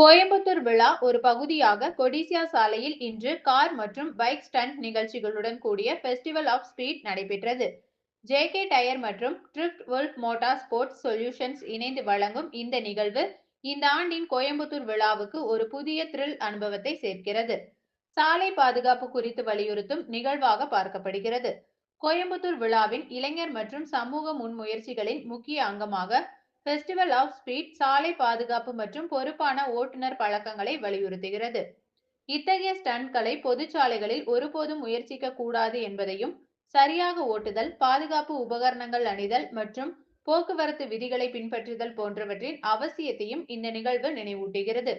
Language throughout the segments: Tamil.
கோயம்புத்தூர் விழா ஒரு பகுதியாக கொடிசியா சாலையில் இன்று கார் மற்றும் பைக் ஸ்டண்ட் நிகழ்ச்சிகளுடன் கூடிய ஃபெஸ்டிவல் ஆஃப் ஸ்பீட் நடைபெற்றது. ஜேகே டயர் மற்றும் drift world motor sports solutions இணைந்து வழங்கும் இந்த நிகழ்வு இந்த ஆண்டின் கோயம்புத்தூர் விழாவுக்கு ஒரு புதிய த்ரில் அனுபவத்தை சேர்க்கிறது. சாலை பாதுகாப்பு குறித்து வலியுறுத்தும் நிகழ்வாக பார்க்கப்படுகிறது. கோயம்புத்தூர் விழாவின் இளைஞர் மற்றும் சமூக முன்முயற்சிகளின் முக்கிய அங்கமாக ஃபெஸ்டிவல் ஆஃப் ஸ்பீட் சாலை பாதுகாப்பு மற்றும் பொறுப்பான ஓட்டுநர் பழக்கங்களை வலியுறுத்துகிறது. இத்தகைய ஸ்டண்ட்களை பொதுச்சாலைகளில் ஒருபோதும் முயற்சிக்க கூடாது என்பதையும் சரியாக ஓட்டுதல் பாதுகாப்பு உபகரணங்கள் அணிதல் மற்றும் போக்குவரத்து விதிகளை பின்பற்றுதல் போன்றவற்றின் அவசியத்தையும் இந்த நிகழ்வு நினைவூட்டுகிறது.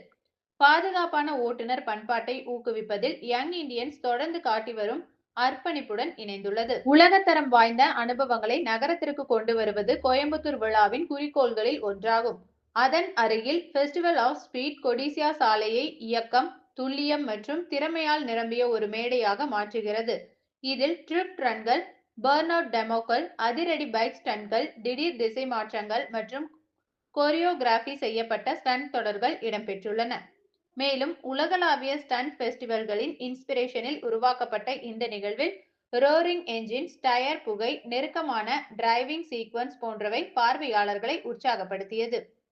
பாதுகாப்பான ஓட்டுநர் பண்பாட்டை ஊக்குவிப்பதில் யங் இந்தியன்ஸ் தொடர்ந்து காட்டி வரும் அர்ப்பணிப்புடன் இணைந்துள்ளது. உலகத்தரம் வாய்ந்த அனுபவங்களை நகரத்திற்கு கொண்டு வருவது கோயம்புத்தூர் விழாவின் குறிக்கோள்களில் ஒன்றாகும். அதன் அருகில் ஃபெஸ்டிவல் ஆஃப் ஸ்பீட் கொடிசியா சாலையை இயக்கம் துல்லியம் மற்றும் திறமையால் நிரம்பிய ஒரு மேடையாக மாற்றுகிறது. இதில் ட்ரிப் ரன்கள் பர்ன் அவுட் டெமோக்கள் அதிரடி பைக் ஸ்டன்கள் திடீர் திசை மாற்றங்கள் மற்றும் கோரியோகிராஃபி செய்யப்பட்ட ஸ்டன் தொடர்கள் இடம்பெற்றுள்ளன. மேலும் உலகளாவிய ஸ்டன்ட் ஃபெஸ்டிவல்களின் இன்ஸ்பிரேஷனில் உருவாக்கப்பட்ட இந்த நிகழ்வில் ரோரிங் என்ஜின்ஸ் டயர் புகை நெருக்கமான டிரைவிங் சீக்வன்ஸ் போன்றவை பார்வையாளர்களை உற்சாகப்படுத்தியது.